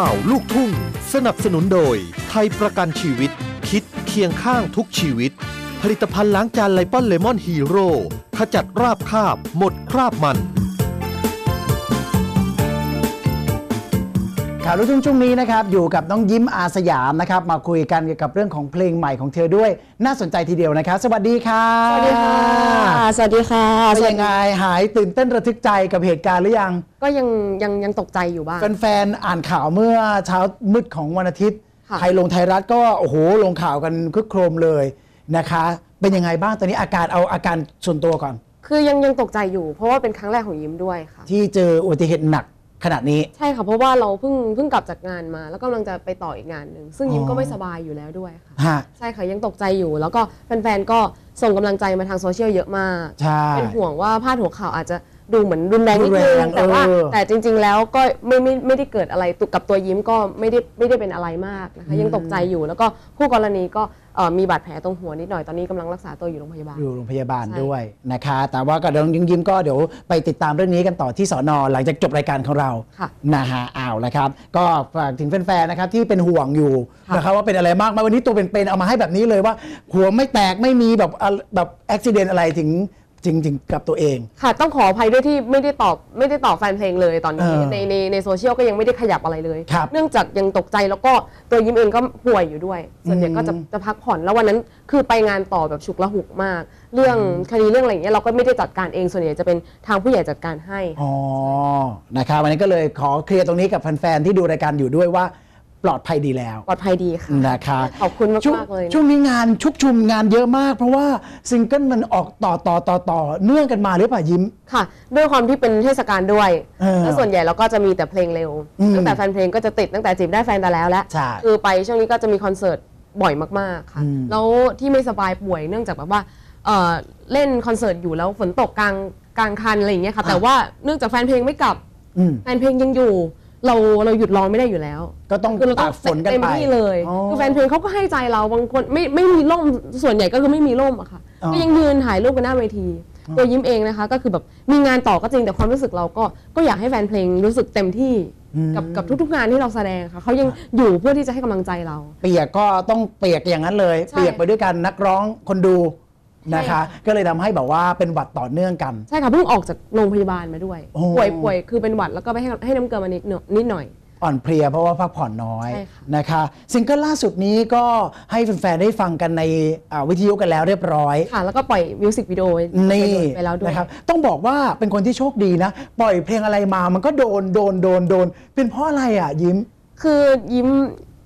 ข่าวลูกทุ่ง สนับสนุนโดย ไทยประกันชีวิต คิดเคียงข้างทุกชีวิต ผลิตภัณฑ์ล้างจานไลปอนเลมอนฮีโร่ขจัดราบคาบ หมดคราบมัน ข่าวลูกทุ่งช่วงนี้นะครับอยู่กับน้องยิ้มอาสยามนะครับมาคุยกันเกี่ยวกับเรื่องของเพลงใหม่ของเธอด้วย น่าสนใจทีเดียวนะครับ สวัสดีค่ะสวัสดีค่ะ สวัสดีค่ะเป็นยังไงหายตื่นเต้นระทึกใจกับเหตุการณ์หรือยัง ก็ยังยังยังตกใจอยู่บ้างแฟนๆอ่านข่าวเมื่อเช้ามืดของวันอาทิตย์ค่ะไทยลงไทยรัฐก็โอ้โหลงข่าวกันคึกโครมเลยนะคะ เป็นยังไงบ้างตอนนี้อาการเอาอาการส่วนตัวก่อน คือยังยังตกใจอยู่ เพราะว่าเป็นครั้งแรกของยิ้มด้วยค่ะ ที่เจออุบัติเหตุหนัก ขนาดนี้ ใช่ค่ะเพราะว่าเราเพิ่งเพิ่งกลับจากงานมา แล้วกำลังจะไปต่ออีกงานหนึ่งซึ่งยิ้มอ๋อก็ไม่สบายอยู่แล้วด้วยค่ะฮะใช่ค่ะยังตกใจอยู่แล้วก็แฟนๆก็ส่งกำลังใจมาทางโซเชียลเยอะมากใช่เป็นห่วงว่าพาดหัวข่าวอาจจะ ดูเหมือนรุนแรงนิดรุนึนแรงงแต่ว่าเออแต่จริง ๆ แล้วก็ไม่ไม่ไม่ได้เกิดอะไรตุกับตัวยิ้มก็ไม่ได้ไม่ได้เป็นอะไรมากนะคะยังตกใจอยู่แล้วก็คู่กรณีก็เอ่อมีบาดแผลตรงหัวนิดหน่อยตอนนี้กำลังรักษาตัวอยู่โรงพยาบาล อยู่โรงพยาบาลใช่ ด้วยนะคะ แต่ว่าก็เดี๋ยวยิ้มยิ้มก็เดี๋ยวไปติดตามเรื่องนี้กันต่อที่สอนอหลังจากจบรายการของเรา ค่ะ นะฮะอ้าวแล้วครับ ก็ฝากถึงแฟนๆนะครับที่เป็นห่วงอยู่ค่ะนะครับว่าเป็นอะไรมากไหมวันนี้ตัวเป็นๆเอามาให้แบบนี้เลยว่า หัวไม่แตกไม่มีแบบอะแบบอุบิเหตุอะไรถึง จริง ๆ กับตัวเอง ค่ะต้องขออภัยด้วยที่ไม่ได้ตอบไม่ได้ตอบแฟนเพลงเลยตอนนี้เออในในในโซเชียลก็ยังไม่ได้ขยับอะไรเลย ครับเนื่องจากยังตกใจแล้วก็ตัวยิ้มเองก็ป่วยอยู่ด้วย ส่วนใหญ่ก็จะอืม จะพักผ่อนแล้ววันนั้นคือไปงานต่อแบบฉุกละหุกมาก เรื่องคดีเรื่องอะไรอย่างเงี้ยเราก็ไม่ได้จัดการเองส่วนใหญ่จะเป็นทางผู้ใหญ่จัดการให้ อ๋อนะครับวันนี้ก็เลยขอเคลียร์ตรงนี้กับแฟนๆที่ดูรายการอยู่ด้วยว่า ปลอดภัยดีแล้ว ปลอดภัยดีค่ะ นะคะขอบคุณมากช่วงมากเลยนะช่วงนี้งานชุกชุมงานเยอะมาก เพราะว่าซิงเกิลมันออกต่อต่อต่อต่อเนื่องกันมาหรือเปล่ายิ้ม ค่ะ ด้วยความที่เป็นเทศกาลด้วย เออแล้วส่วนใหญ่เราก็จะมีแต่เพลงเร็ว อืมตั้งแต่แฟนเพลงก็จะติดตั้งแต่จีบได้แฟนแต่แล้วและใช่คือไปช่วงนี้ก็จะมีคอนเสิร์ตบ่อยมากๆค่ะ อืม แล้วที่ไม่สบายป่วยเนื่องจากแบบว่าเอ่อเล่นคอนเสิร์ตอยู่แล้วฝนตกกลางกลางคันอะไรอย่างเงี้ยค่ะ แต่ว่าเนื่องจากแฟนเพลงไม่กลับ อืม แฟนเพลงยังอยู่ เราเราหยุดร้องไม่ได้อยู่แล้วก็ต้องคือเราต้ตาองกฝนกันเต็มไปที่เลยอ๋อ คือแฟนเพลงเขาก็ให้ใจเราบางคนไม่ไม่มีร่มส่วนใหญ่ก็คือไม่มีร่มอะค่ะอ๋อก็ยังยืนถ่ายรูปกันหน้าเวทีตัวยิ้มเองนะคะ ก็คือแบบมีงานต่อก็จริงแต่ความรู้สึกเราก็ก็อยากให้แฟนเพลงรู้สึกเต็มที่กับกับทุกๆงานที่เราแสดงค่ะเขายังอยู่เพื่อที่จะให้กำลังใจเรา เปียกก็ต้องเปียกอย่างนั้นเลย ใช่ เปียกไปด้วยกันนักร้องคนดู นะคะใช่ค่ะก็เลยทำให้แบบว่าเป็นหวัดต่อเนื่องกัน ใช่ค่ะเพิ่งออกจากโรงพยาบาลมาด้วย โอ้ ป่วยป่วยคือเป็นหวัดแล้วก็ไปให้ให้น้ำเกลือมานิดหน่อยนิดหน่อย อ่อนเพลียเพราะว่าพักผ่อนน้อยใช่ค่ะ นะคะ ซิงเกิลล่าสุดนี้ก็ให้แฟนๆได้ฟังกันในอ่าวิทยุกันแล้วเรียบร้อย ค่ะ แล้วก็ปล่อยมิวสิกวิดีโอนี่ไปแล้วด้วย นะครับต้องบอกว่าเป็นคนที่โชคดีนะ ปล่อยเพลงอะไรมามันก็โดนโดนโดนโดน เป็นเพราะอะไรอะยิ้ม คือยิ้ม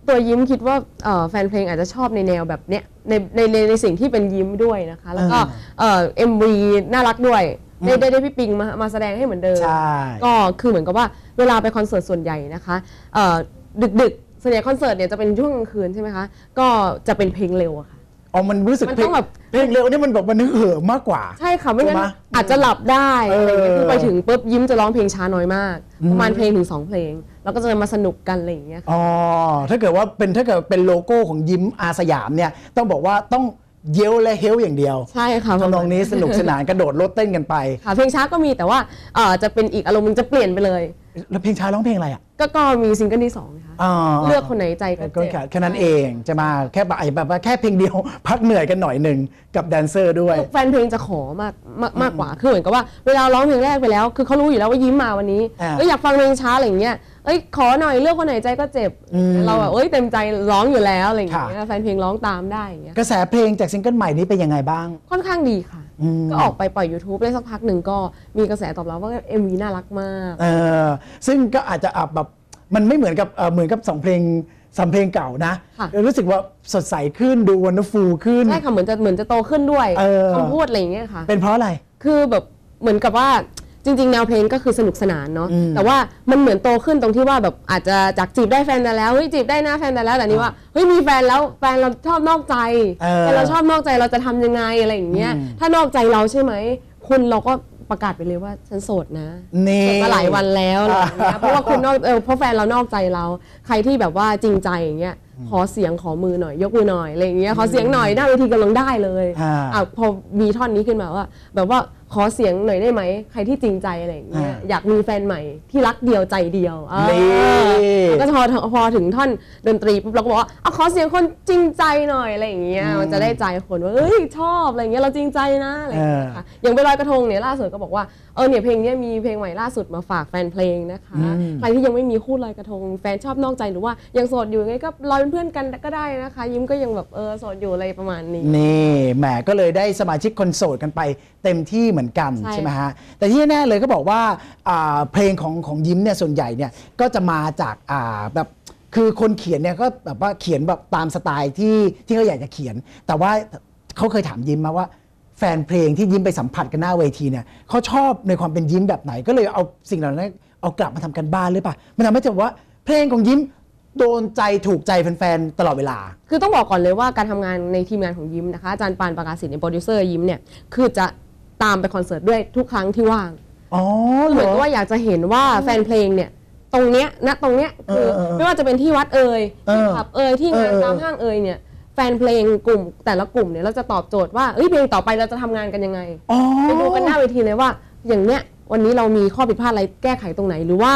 ตัวยิ้มคิดว่าเอ่อแฟนเพลงอาจจะชอบในแนวแบบเนี้ยในในในในสิ่งที่เป็นยิ้มด้วยนะคะ แล้วก็เอ่อ็มวีน่ารักด้วยได้ได้ได้พี่ปิงมามาแสดงให้เหมือนเดิมใช่ก็คือเหมือนกับว่าเวลาไปคอนเสิร์ตส่วนใหญ่นะคะเอ่อดึกดึกๆส่วนใหญ่คอนเสิร์ตเนี่ยจะเป็นช่วงกลางคืนใช่ไหมคะก็จะเป็นเพลงเร็วอะค่ะ อ๋อมันรู้สึกมันเพลต้องงแบบ เพลงเร็วนี่มันแบบมันนึกเหิมมากกว่า ใช่ค่ะ ไม่งั้นใช่ไหมอาจจะหลับได้เออออะไรอย่างเงี้ยคือไปถึงปุ๊บยิ้มจะร้องเพลงช้าน้อยมาก ประมาณเพลงถึงสองเพลง แล้วก็จะมาสนุกกันอะไรอย่างเงี้ยค่ะอ๋อถ้าเกิดว่าเป็นถ้าเกิดเป็นโลโก้ของยิ้มอาสยามเนี่ยต้องบอกว่าต้องเย้ยวและเฮลอย่างเดียวใช่ค่ะทำนองนี้สนุกสนานกระโดดรถเต้นกันไป ค่ะเพลงช้าก็มีแต่ว่าเอ่อจะเป็นอีกอารมณ์หนึงจะเปลี่ยนไปเลย แล้วเพลงช้าร้องเพลงอะไรอะก็ก็มีซิงเกิลที่สองนะคะอ๋อเลือกคนไหนใจก็ก็เจ็บแค่แค่นั้นเองจะมาแค่แบบไอ้แบบว่าแค่เพลงเดียว พักเหนื่อยกันหน่อยหนึ่งกับแดนเซอร์ด้วย แฟนเพลงจะขอมากมากมากกว่าคือเหมือนกับว่าเวลาร้องเพลงแรกไปแล้ว คือเขารู้อยู่แล้วว่ายิ้มมาวันนี้อ่าเอ้ยอยากฟังเพลงช้าอะไรอย่างเงี้ยเอ้ยขอหน่อยเลือกคนไหนใจก็เจ็บอืมเราแบบเอ้ยเต็มใจร้องอยู่แล้วอะไรอย่างเงี้ค่ะ ยแฟนเพลงร้องตามได้อย่างเงี้ยกระแสเพลงจากซิงเกิลใหม่นี้เป็นยังไงบ้าง ค่อนข้างดีค่ะอืม ก็ออกไปปล่อย YouTube ได้สักพักหนึ่งก็มีกระแสตอบรับว่า MV น่ารักมาก เออซึ่งก็อาจจะอับแบบมันไม่เหมือนกับเอ่อเหมือนกับสองเพลงสามเพลงเก่านะ ค่ะ รู้สึกว่าสดใสขึ้นดูวันฟูขึ้น ใช่ค่ะเหมือนจะเหมือนจะโตขึ้นด้วยเออ คำพูดอะไรอย่างเงี้ยค่ะ เป็นเพราะอะไร คือแบบเหมือนกับว่า จริงๆ แนวเพลงก็คือสนุกสนานเนาะอืมแต่ว่ามันเหมือนโตขึ้นตรงที่ว่าแบบอาจจะจากจีบได้แฟนแต่แล้วเฮ้ยจีบได้หน้าแฟนแต่แล้วแต่นี่ว่าเฮ้ยมีแฟนแล้วแฟนเราชอบนอกใจเออแฟนเราชอบนอกใจเราจะทำยังไงอะไรอย่างเงี้ยอืมถ้านอกใจเราใช่ไหมคุณเราก็ประกาศไปเลยว่าฉันโสดนะนี่โสดมาหลายวันแล้วอะไรอย่างเงี้ยเพราะว่าคุณนอกเออเพราะแฟนเรานอกใจเรา ใครที่แบบว่าจริงใจอย่างเงี้ยขอเสียงขอมือหน่อยยกมือหน่อยอะไรอย่างเงี้ยขอเสียงหน่อยหน้าเวทีกำลังได้เลยอ่าอะพอมีท่อนนี้ขึ้นมาว่า แบบว่า ขอเสียงหน่อยได้ไหม ใครที่จริงใจอะไรอย่างเงี้ย อ่าอยากมีแฟนใหม่ที่รักเดียวใจเดียวอ่านี่ แล้วก็พอพอถึงท่อนดนตรีปุ๊บเราก็บอกว่าเอาขอเสียงคนจริงใจหน่อยอะไรอย่างเงี้ย มันจะได้ใจคนว่าเอ้ยชอบอะไรอย่างเงี้ยเราจริงใจนะอะไรอย่างเงี้ยค่ะอย่างไปลอยกระทงเนี่ยล่าสุดก็บอกว่าเออเนี่ยเพลงเนี้ยมีเพลงใหม่ล่าสุดมาฝากแฟนเพลงนะคะ ใครที่ยังไม่มีคู่ลอยกระทง แฟนชอบนอกใจหรือว่ายังโสดอยู่ยังไงก็ลอยเป็นเพื่อนกันก็ได้นะคะ ยิ้มก็ยังแบบเออโสดอยู่อะไรประมาณนี้ นี่แหมก็เลยได้สมาชิกคนโสดกันไปเต็มที่เหมือนกันใช่ใช่ไหมฮะแต่ที่แน่ๆเลยก็บอกว่าอ่าเพลงของของยิ้มเนี่ยส่วนใหญ่เนี่ยก็จะมาจากอ่าแบบคือคนเขียนเนี่ยก็แบบว่าเขียนแบบตามสไตล์ที่ที่เขาอยากจะเขียน แต่ว่าเขาเคยถามยิ้มมาว่า แฟนเพลงที่ยิ้มไปสัมผัสกันหน้าเวทีเนี่ยเขาชอบในความเป็นยิ้มแบบไหนก็เลยเอาสิ่งเหล่านั้นเอากลับมาทำกันบ้านหรือเปล่ามันทำให้จะบอกว่าเพลงของยิ้มโดนใจถูกใจแฟนๆตลอดเวลา คือต้องบอกก่อนเลยว่าการทำงานในทีมงานของยิ้มนะคะอาจารย์ปานประกาศศิลป์ในโปรดิวเซอร์ยิ้มเนี่ยคือจะ ตามไปคอนเสิร์ตด้วยทุกครั้งที่ว่างอ๋อคือเหเหรมือนอ กับว่าอยากจะเห็นว่าแฟนเพลงเนี่ย ตรงเนี้ยณตรงเนี้ยคือเออเออเออไม่ว่าจะเป็นที่วัดเอ่ยเออที่ผับเอ่ยที่งานเออเออ ตามห้างเอ่ยเนี่ย แฟนเพลงกลุ่มแต่ละกลุ่มเนี่ยเราจะตอบโจทย์ว่าเอ้ยเพลงต่อไปเราจะทำงานกันยังไง อ๋อ ไปดูกันหน้าเวทีเลยว่า อย่างเนี้ยวันนี้เรามีข้อผิดพลาดอะไรแก้ไขตรงไหนหรือว่า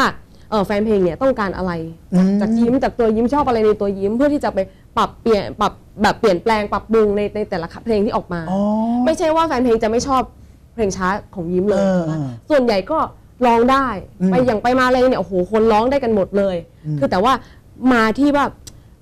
เออแฟนเพลงเนี่ยต้องการอะไร อืม จากยิ้มจากตัวยิ้มชอบอะไรในตัวยิ้ม เพื่อที่จะไปปรับเปลี่ยนปรับแบบเปลี่ยนแปลงปรับปรุงในในแต่ละเพลงที่ออกมา อ๋อ ไม่ใช่ว่าแฟนเพลงจะไม่ชอบ เพลงช้าของยิ้มเลย เออนะคะเออ ส่วนใหญ่ก็ร้องได้อืมไปอย่างไปมาเลยเนี่ยโอ้โหคนร้องได้กันหมดเลย อืม คือแต่ว่ามาที่ว่า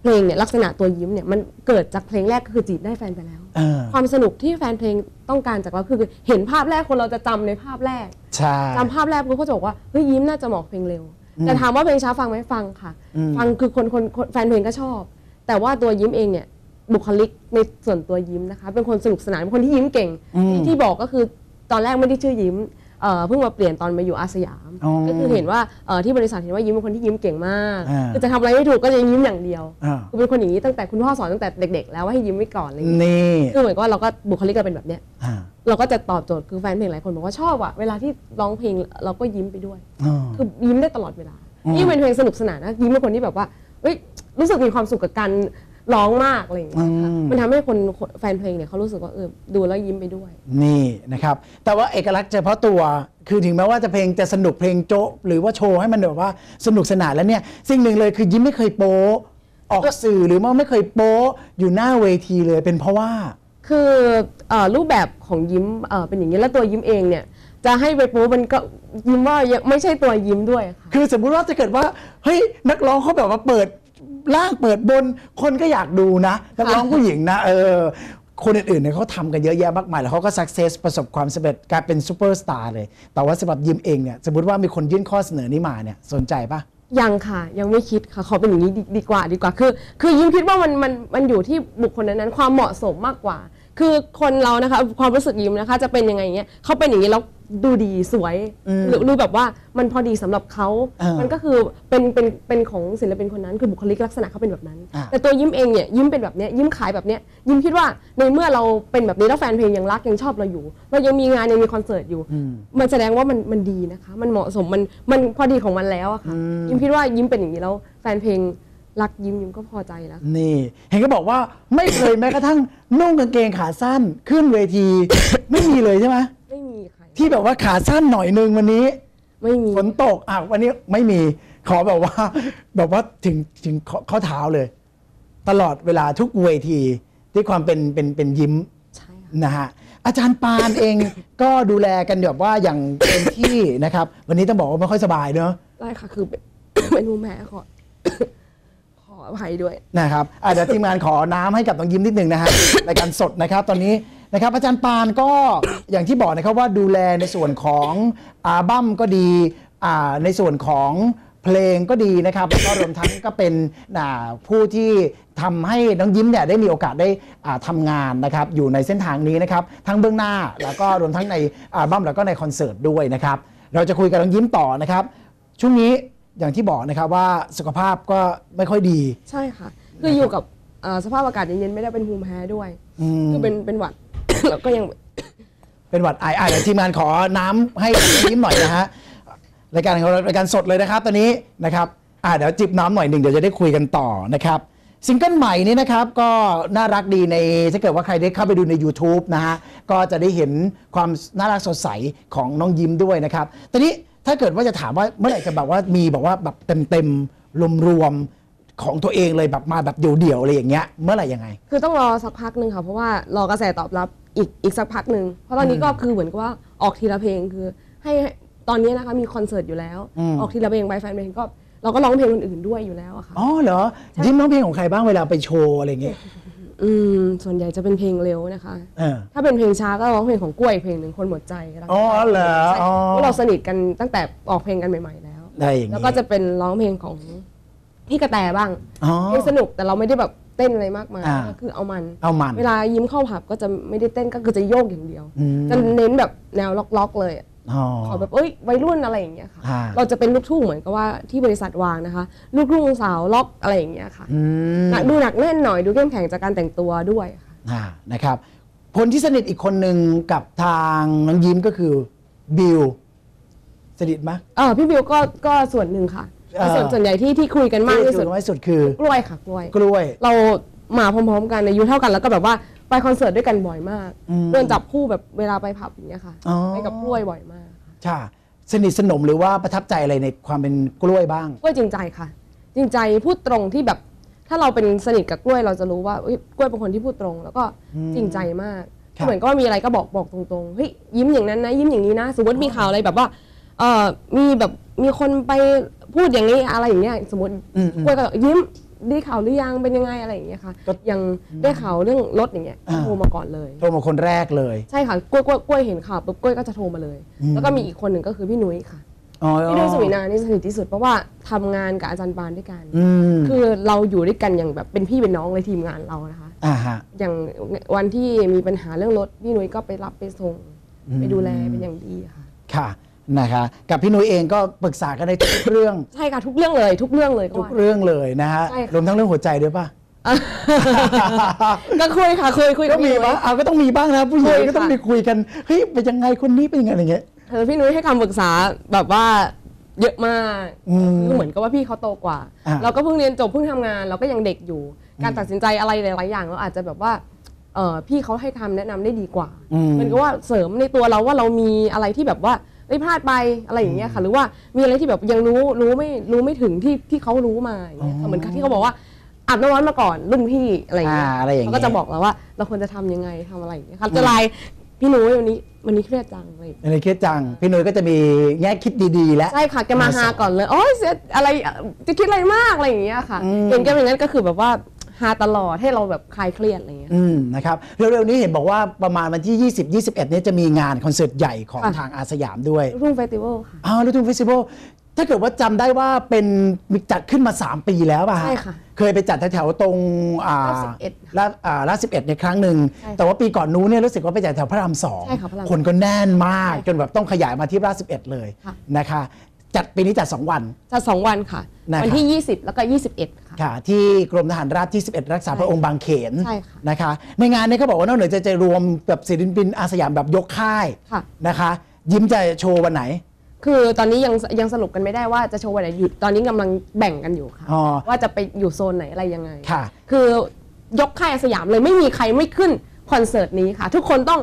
เพลงเนี่ยลักษณะตัวยิ้มเนี่ยมันเกิดจากเพลงแรกก็คือจีบได้แฟนไปแล้ว เออความสนุกที่แฟนเพลงต้องการจากเราคือเห็นภาพแรกคนเราจะจำในภาพแรก ใช่ จำภาพแรกปุ๊บเขาจะบอกว่าเฮ้ยยิ้มน่าจะเหมาะกับเพลงเร็ว อืมแต่ถามว่าเพลงช้าฟังไหมฟังค่ะ อืม ฟังคือคนคนคนแฟนเพลงก็ชอบ แต่ว่าตัวยิ้มเองเนี่ยบุคลิกในส่วนตัวยิ้มนะคะ เป็นคนสนุกสนานเป็นคนที่ยิ้มเก่งอืมที่ที่บอกก็คือ ตอนแรกไม่ได้ชื่อยิ้มเอ่อเพิ่งมาเปลี่ยนตอนมาอยู่อาสยาม อ๋อก็คือเห็นว่าเอ่อที่บริษัทเห็นว่ายิ้มเป็นคนที่ยิ้มเก่งมากอ่า คือจะทำอะไรไม่ถูกก็จะยิ้มอย่างเดียวอ่าคือเป็นคนอย่างนี้ตั้งแต่คุณพ่อสอนตั้งแต่เด็ก ๆ แล้วว่าให้ยิ้มไว้ก่อนอะไรอย่างเงี้ยนี่คือเหมือนกับว่าเราก็บุคลิกเราเป็นแบบเนี้ยอ่าเราก็จะตอบโจทย์คือแฟนเพลงหลายคนบอกว่าชอบอะเวลาที่ร้องเพลงเราก็ยิ้มไปด้วยอ่าคือยิ้มได้ตลอดเวลาอืม ยิ่งเป็นเพลงสนุกสนานนะยิ้มเป็นคนที่แบบว่าเอ้ยรู้สึกมีความสุขกับการ ร้องมากอะไรอย่างเงี้ยค่ะมันทำให้คนแฟนเพลงเนี่ยเขารู้สึกว่าเออดูแล้วยิ้มไปด้วย นี่นะครับ แต่ว่าเอกลักษณ์เฉพาะตัว คือถึงแม้ว่าจะเพลงจะสนุกเพลงโจ๊ะหรือว่าโชว์ให้มันแบบว่าสนุกสนานแล้วเนี่ย สิ่งหนึ่งเลยคือยิ้มไม่เคยโป๊ะออกสื่อหรือว่าไม่เคยโป๊ะอยู่หน้าเวทีเลยเป็นเพราะว่า คือเอ่อรูปแบบของยิ้มเอ่อเป็นอย่างนี้แล้วตัวยิ้มเองเนี่ย จะให้ไปโป๊มันก็ยิ้มว่ายังไม่ใช่ตัวยิ้มด้วยค่ะ คือสมมุติว่าจะเกิดว่าเฮ้ยนักร้องเขาแบบว่าเปิด ล่างเปิดบนคนก็อยากดูนะนักร้องผู้หญิงนะเออคนอื่นๆเนี่ยเขาทำกันเยอะแยะมากมาย แล้วเขาก็สักเซสประสบความสำเร็จกลายเป็นซูเปอร์สตาร์เลย แต่ว่าสำหรับยิมเองเนี่ยสมมติว่ามีคนยื่นข้อเสนอนี้มาเนี่ยสนใจปะยังค่ะ ยังไม่คิดค่ะขอเป็นอย่างนี้ดีดีกว่าดีกว่าคือ คือยิ้มคิดว่ามันมันมันอยู่ที่บุคคลนั้นๆความเหมาะสมมากกว่า คือคนเรานะคะความรู้สึกยิ้มนะคะ จะเป็นยังไงเงี้ยเขาเป็นอย่างนี้แล้ว ดูดีสวยอืมหรือหรือแบบว่ามันพอดีสำหรับเขาเออมันก็คือเป็นเป็นเป็นของศิลปินคนนั้นคือบุคลิกลักษณะเขาเป็นแบบนั้นอะแต่ตัวยิ้มเองเนี่ยยิ้มเป็นแบบเนี้ยยิ้มขายแบบเนี้ยยิ้มคิดว่าในเมื่อเราเป็นแบบนี้แล้วแฟนเพลงยังรักยังชอบเราอยู่ เรายังมีงานยังมีคอนเสิร์ตอยู่อืมมันแสดงว่ามันมันดีนะคะ มันเหมาะสมมันมันพอดีของมันแล้วอะค่ะอืมยิ้มคิดว่ายิ้มเป็นอย่างนี้แล้วแฟนเพลงรักยิ้มยิ้มก็พอใจแล้ว นี่ เห็นก็บอกว่าไม่เคยแม้กระทั่งนุ่งกางเกงขาสั้นขึ้นเวที ไม่มีเลยใช่ไหมไม่มีค่ะ ที่แบบว่าขาสั้นหน่อยนึงวันนี้ไม่มีฝนตกอะวันนี้ไม่มีขอแบบว่า แบบว่าถึงถึงข้อข้อเท้าเลย ตลอดเวลาทุกเวทีที่ความเป็นเป็นเป็นยิ้มใช่ค่ะนะฮะอาจารย์ปานเองก็ดูแลกันแบบว่าอย่างเต็มที่นะครับ วันนี้ต้องบอกว่าไม่ค่อยสบายเนอะได้ค่ะคือเป็นเป็นภูมิแพ้ขอขออภัยด้วยนะครับอะเดี๋ยวทีมงานขอน้ำให้กับน้องยิ้มนิดหนึ่งนะฮะรายการสดนะครับ ตอนนี้ นะครับอาจารย์ปานก็ อย่างที่บอกนะครับว่าดูแลในส่วนของอัลบั้มก็ดีอ่าในส่วนของเพลงก็ดีนะครับแล้วก็รวมทั้งก็เป็นอ่าผู้ที่ทำให้น้องยิ้มเนี่ยได้มีโอกาสได้อ่าทำงานนะครับอยู่ในเส้นทางนี้นะครับทั้งเบื้องหน้าแล้วก็รวมทั้งในอัลบั้มแล้วก็ในคอนเสิร์ตด้วยนะครับเราจะคุยกับน้องยิ้มต่อนะครับ ช่วงนี้อย่างที่บอกนะครับว่าสุขภาพก็ไม่ค่อยดี ใช่ค่ะ คืออยู่กับเอ่อสภาพอากาศเย็นๆไม่ได้เป็นภูมิแพ้ด้วย อืม คือเป็นเป็นหวัด แล้วก็ยังเป็นหวัดไออะเดี๋ยวทีมงานขอน้ำให้ยิ้มหน่อยนะฮะรายการของเรารายการสดเลยนะครับ ตอนนี้นะครับอะเดี๋ยวจิบน้ำหน่อยหนึ่งเดี๋ยวจะได้คุยกันต่อนะครับซิงเกิลใหม่นี้นะครับก็น่ารักดีในถ้าเกิดว่าใครได้เข้าไปดูใน YouTube นะฮะก็จะได้เห็นความน่ารักสดใสของน้องยิ้มด้วยนะครับตอนนี้ถ้าเกิดว่าจะถามว่าเมื่อไหร่จะแบบว่ามีแบบว่าแบบเต็มๆรวมๆของตัวเองเลยแบบมาแบบเดี่ยวๆอะไรอย่างเงี้ยเมื่อไหร่ยังไง คือต้องรอสักพักหนึ่งค่ะเพราะว่ารอกระแสตอบรับ อีกอีกสักพักหนึ่งเพราะตอนนี้ก็คือเหมือนกับว่าออกทีละเพลงคือให้ให้ตอนนี้นะคะมีคอนเสิร์ตอยู่แล้ว อืม ออกทีละเพลงไปแฟนเพลงก็เราก็ร้องเพลงคนอื่นด้วยอยู่แล้วอะค่ะ อ๋อเหรอ ยิ้มร้องเพลงของใครบ้างเวลาไปโชว์อะไรเงี้ยอืมส่วนใหญ่จะเป็นเพลงเร็วนะคะเออถ้าเป็นเพลงช้าก็ร้องเพลงของกล้วยเพลงหนึ่งคนหมดใจรักอ๋อเหรอใช่อ๋อ เพราะเราสนิทกันตั้งแต่ออกเพลงกันใหม่ๆแล้ว ได้อย่างแล้วงี้ก็จะเป็นร้องเพลงของพี่กระแตบ้างอ๋อ เพลงสนุกแต่เราไม่ได้แบบ เต้นอะไรมากมายอ่า ก็คือเอามัน เอามัน เวลายิ้มเข้าผับก็จะไม่ได้เต้นก็คือจะโยกอย่างเดียว อืม จะเน้นแบบแนวล็อกๆเลยอะอ๋อ ขอแบบเอ้ยวัยรุ่นอะไรอย่างเงี้ยค่ะ อ่า เราจะเป็นลูกทุ่งเหมือนกับว่าที่บริษัทวางนะคะ ลูกทุ่งสาวล็อกอะไรอย่างเงี้ยค่ะอืมหนักดูหนักแน่นหน่อยดูเข้มแข็งจากการแต่งตัวด้วยค่ะ อ่านะครับ คนที่สนิทอีกคนหนึ่งกับทางน้องยิ้มก็คือบิวสนิทไหมเออพี่บิวก็ก็ส่วนหนึ่งค่ะ เออ ส่วนส่วนใหญ่ที่ที่คุยกันมากที่สุดน้อยสุดคือกล้วยค่ะกล้วย กล้วย เรามาพร้อมๆกันอายุเท่ากันแล้วก็แบบว่าไปคอนเสิร์ตด้วยกันบ่อยมากอืมเดินจับคู่แบบเวลาไปผับอย่างเงี้ยค่ะอ๋อ ไปกับกล้วยบ่อยมากค่ะใช่สนิทสนมหรือว่าประทับใจอะไรในความเป็นกล้วยบ้าง กล้วยจริงใจค่ะ จริงใจพูดตรงที่แบบ ถ้าเราเป็นสนิทกับกล้วยเราจะรู้ว่าเอ้ยกล้วยเป็นคนที่พูดตรง แล้วก็อืมจริงใจมากครับ เหมือนก็มีอะไรก็บอกบอกตรงๆเฮ้ยยิ้มอย่างนั้นนะยิ้มอย่างนี้นะ สมมติมีข่าวอะไรแบบว่า เออมีแบบมีคนไปพูดอย่างนี้อะไรอย่างเงี้ยสมมติอืมอืม กล้วยก็ยิ้มได้ข่าวหรือยังเป็นยังไงอะไรอย่างเงี้ยค่ะก็ยังได้ข่าวเรื่องรถอย่างเงี้ยก็อ่า โทรมาก่อนเลย โทรมาคนแรกเลย ใช่ค่ะกล้วยกล้วยกล้วยเห็นข่าวปุ๊บกล้วยก็จะโทรมาเลย อืม แล้วก็มีอีกคนหนึ่งก็คือพี่นุ้ยค่ะอ๋อพี่นุ้ยสุวินานี่สนิทที่สุดเพราะว่าทำงานกับอาจารย์ปานด้วยกัน อืมคือเราอยู่ด้วยกันอย่างแบบเป็นพี่เป็นน้องเลยทีมงานเรานะคะ อ่าฮะ อย่างวันที่มีปัญหาเรื่องรถพี่นุ้ยก็ไปรับไปส่ง อืม ไปดูแลเป็นอย่างดีค่ะ ค่ะ นะคะกับพี่นุ้ยเองก็ปรึกษากันในทุกเรื่องใช่ค่ะทุกเรื่องเลยทุกเรื่องเลยก็ทุกว่า เรื่องเลยนะฮะใช่ค่ะ รวมทั้งเรื่องหัวใจด้วยป่ะ ก็คุยค่ะคุยคุยก็กับมีพี่นุ้บ้างย เอาก็ต้องมีบ้างนะผู้หญิงคุยก็ต้องค่ะไปคุยกันเฮ้ยเป็นยังไงคนนี้เป็นยังไงอะไรเงี้ย เออพี่นุ้ยให้คำปรึกษาแบบว่าเยอะมากอืมคือเหมือนกับว่าพี่เขาโตกว่า อ่า เราก็เพิ่งเรียนจบเพิ่งทำงาน เราก็ยังเด็กอยู่ การตัดสินใจอะไรหลาย ๆ อย่างเราอาจจะแบบว่าเออพี่เขาให้คำแนะนำได้ดีกว่า อืม เหมันก็ว่าเสริมในตัวเราว่าเรามีอะไรที่แบบว่า เอ้ยพลาดไปอะไรอย่างเงี้ยค่ะ หรือว่ามีอะไรที่แบบยังรู้รู้ไม่รู้ไม่ถึงที่ที่เขารู้มาอย่างเงี้ยค่ะเหมือนกับที่เขาบอกว่าอาบน้ำร้อนมาก่อนรุ่นพี่อะไรอย่างเงี้ยอ่าอะไรอย่างเงี้เขาย ก็จะบอกเราว่า เราควรจะทำยังไงทำอะไรอย่างเงี้ยค่ะจะไลน์พี่หนุ้ยวันนี้วันนี้เครียดจังอะไรอย่างเลยอันนี้เคสจัง พี่นุ้ยก็จะมีแง่คิดดีๆ แล้วใช่ค่ะแกมาฮาก่อนเลยโอ้ยเสียอะไรจะคิดอะไรมากอะไรอย่างเงี้ยค่ะอืมเห็นแกเป็นอย่างนั้นก็คือแบบว่า ฮาตลอดให้เราแบบคลายเครียดอะไรอย่างเงี้ย อืมนะครับเร็วๆนี้เห็นบอกว่าประมาณวันที่ 20 21เนี้จะมีงานคอนเสิร์ตใหญ่ของค่ะ ทางอาสยามด้วยรุ่งเฟสติวัลค่ะ อ้าวลูกทุ่งเฟสติวัลถ้าเกิดว่าจำได้ว่าเป็นมีจัดขึ้นมา 3 ปีแล้วป่ะฮใช่ค่ะเคยไปจัดแถวๆตรงอ่าลาด11ลาดอ่าลาดสิบเอ็ดในครั้งหนึ่งใช่ค่ะแต่ว่าปีก่อนนู้นเนี่ยรู้สึกว่าไปจัดแถวพระรามสองใช่ค่ะพระรามคนก็แน่นมากใช่ค่ะจนแบบต้องขยายมาที่ลาดสิบเอ็ดเลยค่ะ นะคะ จัดปีนี้จัด 2 วัน จะสองวันค่ะ นะครับ วันที่ 20 แล้วก็ 21 ค่ะ ค่ะ ที่กรมทหารราบที่ 11 รักษาพระองค์บางเขนใช่ค่ะ นะคะ ในงานนี้เขาบอกว่านอกเหนือจะจะรวมแบบศิลปินอาสยามแบบยกค่ายค่ะ นะคะ ยิ้มจะโชว์วันไหนคือตอนนี้ยังยังสรุปกันไม่ได้ว่าจะโชว์วันไหนอยู่ตอนนี้กำลังแบ่งกันอยู่ค่ะ อ๋อว่าจะไปอยู่โซนไหนอะไรยังไง ค่ะ คือยกค่ายอาสยามเลยไม่มีใครไม่ขึ้นคอนเสิร์ตนี้ค่ะ ทุกคนต้อง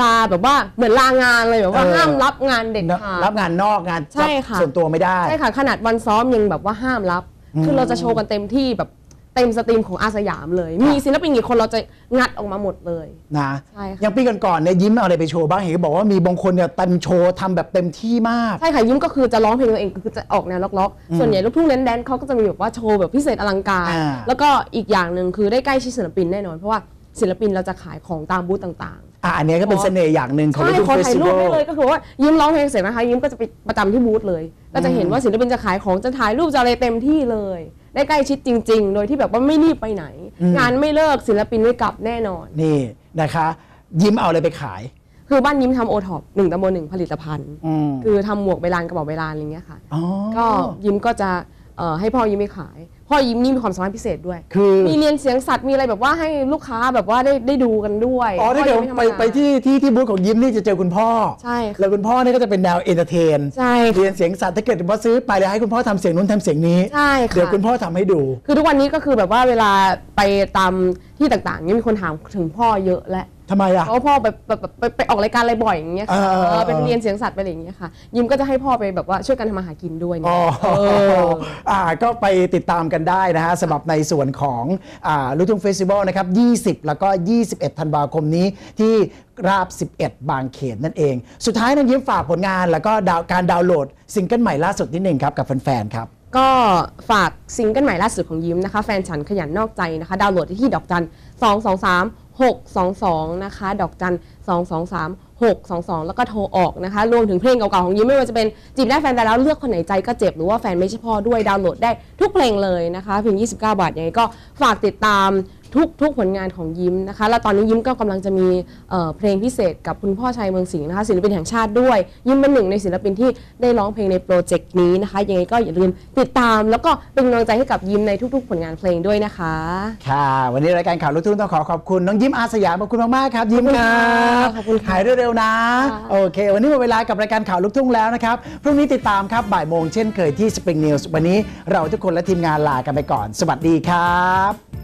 ลาแบบว่าเหมือนลางานเลยแบบว่าเออ ห้ามรับงานเด็ดขาด รับงานนอกงานใช่ค่ะ ส่วนตัวไม่ได้ ใช่ค่ะ ขนาดวันซ้อมยังแบบว่าห้ามรับคือเราจะโชว์กันเต็มที่แบบเต็มสตรีมของอาสยามเลย มีศิลปินกี่คนเราจะงัดออกมาหมดเลย นะใช่ค่ะ อย่างปีก่อนๆเนี่ยยิ้มเอาอะไรไปโชว์บ้างเห็นเขาบอกว่ามีบางคนเนี่ยเต็มโชว์ทำแบบเต็มที่มาก ใช่ค่ะยิ้มก็คือจะร้องเพลงตัวเองคือจะออกแนวล็อกๆ ส่วนใหญ่ลูกทุ่งแดนๆเขาก็จะมีแบบว่าโชว์แบบพิเศษอลังการ อ่าแล้วก็อีกอย่างหนึ่งคือได้ใกล้ชิดศิลปินแน่นอน เพราะว่า ศิลปินเราจะขายของตามบูธต่างอะอันเนี้ยก็เป็นเสน่ห์อย่างหนึ่งๆของ ใช่ลูกขอทุ่งเฟสถ่ายติรูปวัได้ลเลยก็คือว่ายิ้มร้องเพลงเสร็จนะคะยิ้มก็จะไปประจำที่บูธเลย ก็จะเห็นว่าศิลปินจะขายของจะถ่ายรูปจะอะไรเต็มที่เลย ได้ใกล้ชิดจริง ๆ โดยที่แบบว่าไม่รีบไปไหน งานไม่เลิกศิลปินไม่กลับแน่นอน นี่นะคะ ยิ้มเอาอะไรไปขาย คือบ้านยิ้มทำโอท็อปหนึ่งตำบลหนึ่งผลิตภัณฑ์ อืมคือทำหมวกใบลานกระเป๋าใบลานอะไรเงี้ยค่ะ อ๋อ ก็ยิ้มก็จะ เอ่อให้พ่อยิ้มไปขาย พ่อยิ้มนี่มีความสามารถพิเศษด้วย คือ มีเรียนเสียงสัตว์มีอะไรแบบว่าให้ลูกค้าแบบว่าได้ได้ดูกันด้วยอ๋อถ้าเกิดพ่ยิ้มไปม่ธรรมดา ไปที่ที่ที่บูธของยิ้มนี่จะเจอคุณพ่อใช่ค่ะ แล้วคุณพ่อนี่ก็จะเป็นแนวเอนเตอร์เทนใช่เรียนเสียงสัตว์ถ้าเกิดว่าซื้อไปแล้วให้คุณพ่อทำเสียงนู้นทำเสียงนี้ ใช่ค่ะ เดี๋ยวคุณพ่อทำให้ดู คือทุกวันนี้ก็คือแบบว่าเวลาไปตามที่ต่างๆเนี่ยมีคนถามถึงพ่อเยอะและ ทำไมอะ เพราะว่าพ่อไปไปไปไปไปออกรายการอะไรบ่อยอย่างเงี้ยค่ะเออเออไปเรียนเสียงสัตว์ไปอะไรอย่างเงี้ยค่ะ ยิมก็จะให้พ่อไปแบบว่าช่วยกันทำมาหากินด้วยอ๋เนี่อยเออ อ่าก็ไปติดตามกันได้นะฮะสำหรับในส่วนของอ่าลูกทุ่งเฟสติวัลนะครับ 20 แล้วก็ 21 ธันวาคมนี้ที่ราบ 11 บางเขนนั่นเอง สุดท้ายน้องยิ้มฝากผลงานแล้วก็ดาวการดาวน์โหลดซิงเกิลใหม่ล่าสุดนิดหนึ่งครับ กับแฟนๆครับ ก็ฝากซิงเกิลใหม่ล่าสุดของยิ้มนะคะ แฟนฉันขยันนอกใจนะคะ ดาวน์โหลดได้ที่ดอกจัน2 2 3 6 2 2 นะคะ ดอกจัน 2 2 3 6 2 2 แล้วก็โทรออกนะคะ รวมถึงเพลงเก่าๆของยิ้มไม่ว่าจะเป็นจีบได้แฟนแต่แล้วเลือกคนไหนใจก็เจ็บหรือว่าแฟนไม่ใช่พ่อด้วยดาวน์โหลดได้ทุกเพลงเลยนะคะเพียง29 บาทยังไงก็ฝากติดตาม ทุกทุกผลงานของยิ้มนะคะ แล้วตอนนี้ยิ้มก็กำลังจะมีเอ่อเพลงพิเศษกับคุณพ่อชัยเมืองสิงห์นะคะ ศิลปินแห่งชาติด้วย ยิ้มเป็นหนึ่งในศิลปินที่ได้ร้องเพลงในโปรเจกต์นี้นะคะ ยังไงก็อย่าลืมติดตาม แล้วก็เป็นกำลังใจให้กับยิ้มในทุก ๆ ผลงานเพลงด้วยนะคะ ค่ะ วันนี้รายการข่าวลูกทุ่งต้องขอขอบคุณน้องยิ้มอาสยามขอบคุณมากๆครับยิ้มครับขอบคุณค่ะหายเร็วๆนะ ค่ะโอเค วันนี้หมดเวลากับรายการข่าวลูกทุ่งแล้วนะครับพรุ่งนี้ติดตามครับบ่ายโมงเช่นเคยที่ Spring News วันนี้เราทุกคนและทีมงานลากันไปก่อน สวัสดีครับ